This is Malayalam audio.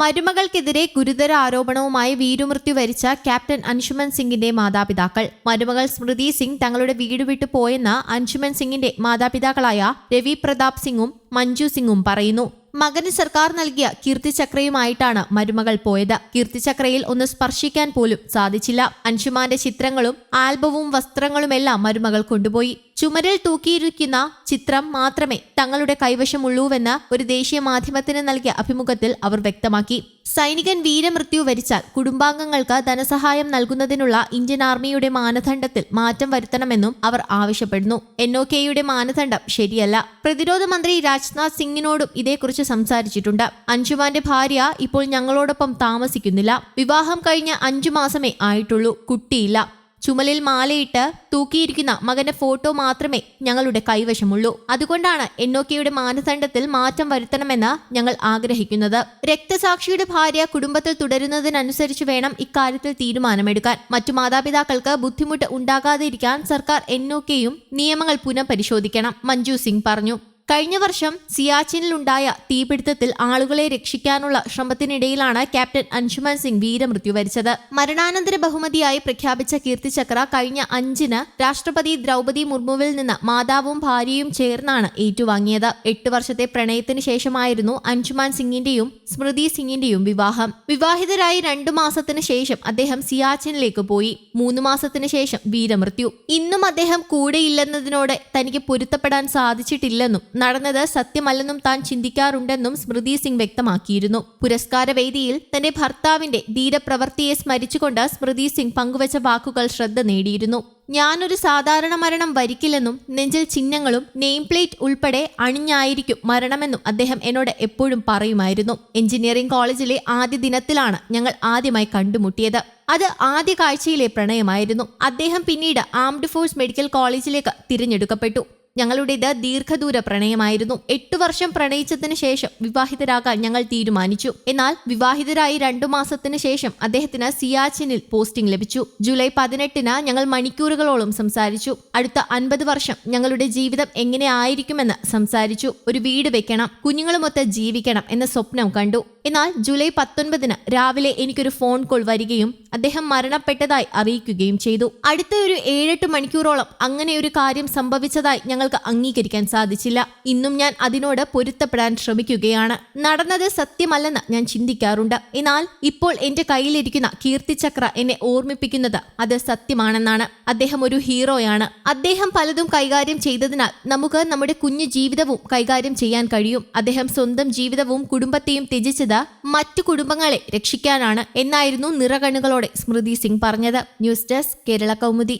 മരുമകൾക്കെതിരെ ഗുരുതര ആരോപണവുമായി വീരുമൃത്യു വരിച്ച ക്യാപ്റ്റൻ അൻഷുമൻ സിംഗിന്റെ മാതാപിതാക്കൾ. മരുമകൾ സ്മൃതി സിംഗ് തങ്ങളുടെ വീട് വിട്ടു പോയെന്ന അൻഷുമൻ സിംഗിന്റെ മാതാപിതാക്കളായ രവി പ്രതാപ് സിംഗും മഞ്ജു സിംഗും പറയുന്നു. മകന് സർക്കാർ നൽകിയ കീർത്തിചക്രയുമായിട്ടാണ് മരുമകൾ പോയത്. കീർത്തിചക്രയിൽ ഒന്ന് സ്പർശിക്കാൻ പോലും സാധിച്ചില്ല. അൻഷുമാന്റെ ചിത്രങ്ങളും ആൽബവും വസ്ത്രങ്ങളുമെല്ലാം മരുമകൾ കൊണ്ടുപോയി. ചുമരിൽ തൂക്കിയിരിക്കുന്ന ചിത്രം മാത്രമേ തങ്ങളുടെ കൈവശമുള്ളൂവെന്ന് ഒരു ദേശീയ മാധ്യമത്തിന് നൽകിയ അഭിമുഖത്തിൽ അവർ വ്യക്തമാക്കി. സൈനികൻ വീരമൃത്യു വരിച്ചാൽ കുടുംബാംഗങ്ങൾക്ക് ധനസഹായം നൽകുന്നതിനുള്ള ഇന്ത്യൻ ആർമിയുടെ മാനദണ്ഡത്തിൽ മാറ്റം വരുത്തണമെന്നും അവർ ആവശ്യപ്പെടുന്നു. എൻ ഒ കെയുടെ മാനദണ്ഡം ശരിയല്ല. പ്രതിരോധ മന്ത്രി രാജ്നാഥ് സിംഗിനോടും ഇതേക്കുറിച്ച് സംസാരിച്ചിട്ടുണ്ട്. അഞ്ജുമാന്റെ ഭാര്യ ഇപ്പോൾ ഞങ്ങളോടൊപ്പം താമസിക്കുന്നില്ല. വിവാഹം കഴിഞ്ഞ അഞ്ചു മാസമേ ആയിട്ടുള്ളൂ. കുട്ടിയില്ല. ചുമലിൽ മാലയിട്ട് തൂക്കിയിരിക്കുന്ന മകന്റെ ഫോട്ടോ മാത്രമേ ഞങ്ങളുടെ കൈവശമുള്ളൂ. അതുകൊണ്ടാണ് എൻഒകെയുടെ മാനദണ്ഡത്തിൽ മാറ്റം വരുത്തണമെന്ന് ഞങ്ങൾ ആഗ്രഹിക്കുന്നത്. രക്തസാക്ഷിയുടെ ഭാര്യ കുടുംബത്തിൽ തുടരുന്നതിനനുസരിച്ച് വേണം ഇക്കാര്യത്തിൽ തീരുമാനമെടുക്കാൻ. മറ്റു മാതാപിതാക്കൾക്ക് ബുദ്ധിമുട്ട് ഉണ്ടാകാതിരിക്കാൻ സർക്കാർ എൻഒകെയും നിയമങ്ങൾ പുനഃപരിശോധിക്കണം മഞ്ജു സിംഗ് പറഞ്ഞു. കഴിഞ്ഞ വർഷം സിയാച്ചിനിലുണ്ടായ തീപിടുത്തത്തിൽ ആളുകളെ രക്ഷിക്കാനുള്ള ശ്രമത്തിനിടയിലാണ് ക്യാപ്റ്റൻ അൻഷുമാൻ സിംഗ് വീരമൃത്യു വരിച്ചത്. മരണാനന്തര ബഹുമതിയായി പ്രഖ്യാപിച്ച കീർത്തിചക്ര കഴിഞ്ഞ അഞ്ചിന് രാഷ്ട്രപതി ദ്രൗപതി മുർമുവിൽ നിന്ന് മാതാവും ഭാര്യയും ചേർന്നാണ് ഏറ്റുവാങ്ങിയത്. എട്ട് വർഷത്തെ പ്രണയത്തിന് ശേഷമായിരുന്നു അൻഷുമാൻ സിംഗിന്റെയും സ്മൃതി സിംഗിന്റെയും വിവാഹം. വിവാഹിതരായി രണ്ടു മാസത്തിന് ശേഷം അദ്ദേഹം സിയാച്ചിനിലേക്ക് പോയി. മൂന്നു മാസത്തിന് ശേഷം വീരമൃത്യു. ഇന്നും അദ്ദേഹം കൂടെയില്ലെന്നതിനോട് തനിക്ക് പൊരുത്തപ്പെടാൻ സാധിച്ചിട്ടില്ലെന്നും നടന്നത് സത്യമല്ലെന്നും താൻ ചിന്തിക്കാറുണ്ടെന്നും സ്മൃതി സിംഗ് വ്യക്തമാക്കിയിരുന്നു. പുരസ്കാര വേദിയിൽ തന്റെ ഭർത്താവിന്റെ ധീരപ്രവൃത്തിയെ സ്മരിച്ചുകൊണ്ട് സ്മൃതി സിംഗ് പങ്കുവച്ച വാക്കുകൾ ശ്രദ്ധ നേടിയിരുന്നു. ഞാനൊരു സാധാരണ മരണം വരിക്കില്ലെന്നും നെഞ്ചിൽ ചിഹ്നങ്ങളും നെയിം പ്ലേറ്റ് ഉൾപ്പെടെ അണിഞ്ഞായിരിക്കും മരണമെന്നും അദ്ദേഹം എന്നോട് എപ്പോഴും പറയുമായിരുന്നു. എഞ്ചിനീയറിംഗ് കോളേജിലെ ആദ്യ ദിനത്തിലാണ് ഞങ്ങൾ ആദ്യമായി കണ്ടുമുട്ടിയത്. അത് ആദ്യ കാഴ്ചയിലെ പ്രണയമായിരുന്നു. അദ്ദേഹം പിന്നീട് ആംഡ് ഫോഴ്സ് മെഡിക്കൽ കോളേജിലേക്ക് തിരഞ്ഞെടുക്കപ്പെട്ടു. ഞങ്ങളുടേത് ദീർഘദൂര പ്രണയമായിരുന്നു. എട്ടു വർഷം പ്രണയിച്ചതിന് ശേഷം വിവാഹിതരാകാൻ ഞങ്ങൾ തീരുമാനിച്ചു. എന്നാൽ വിവാഹിതരായി രണ്ടു മാസത്തിന് ശേഷം അദ്ദേഹത്തിന് സിയാച്ചിനിൽ പോസ്റ്റിംഗ് ലഭിച്ചു. ജൂലൈ പതിനെട്ടിന് ഞങ്ങൾ മണിക്കൂറുകളോളം സംസാരിച്ചു. അടുത്ത അൻപത് വർഷം ഞങ്ങളുടെ ജീവിതം എങ്ങനെ ആയിരിക്കുമെന്ന് സംസാരിച്ചു. ഒരു വീട് വെക്കണം കുഞ്ഞുങ്ങളുമൊത്ത് ജീവിക്കണം എന്ന സ്വപ്നം കണ്ടു. എന്നാൽ ജൂലൈ പത്തൊൻപതിന് രാവിലെ എനിക്കൊരു ഫോൺ കോൾ വരികയും അദ്ദേഹം മരണപ്പെട്ടതായി അറിയിക്കുകയും ചെയ്തു. അടുത്ത ഒരു ഏഴെട്ട് മണിക്കൂറോളം അങ്ങനെ ഒരു കാര്യം സംഭവിച്ചതായി ഞങ്ങൾക്ക് അംഗീകരിക്കാൻ സാധിച്ചില്ല. ഇന്നും ഞാൻ അതിനോട് പൊരുത്തപ്പെടാൻ ശ്രമിക്കുകയാണ്. നടന്നത് സത്യമല്ലെന്ന് ഞാൻ ചിന്തിക്കാറുണ്ട്. എന്നാൽ ഇപ്പോൾ എന്റെ കയ്യിലിരിക്കുന്ന കീർത്തിചക്ര എന്നെ ഓർമ്മിപ്പിക്കുന്നത് അത് സത്യമാണെന്നാണ്. അദ്ദേഹം ഒരു ഹീറോയാണ്. അദ്ദേഹം പലതും കൈകാര്യം ചെയ്തതിനാൽ നമുക്ക് നമ്മുടെ കുഞ്ഞു ജീവിതവും കൈകാര്യം ചെയ്യാൻ കഴിയും. അദ്ദേഹം സ്വന്തം ജീവിതവും കുടുംബത്തെയും ത്യജിച്ചത് മറ്റു കുടുംബങ്ങളെ രക്ഷിക്കാനാണ് എന്നായിരുന്നു നിറകണ്ണുകളോടെ സ്മൃതി സിംഗ് പറഞ്ഞത്. News desk Kerala Kaumudi.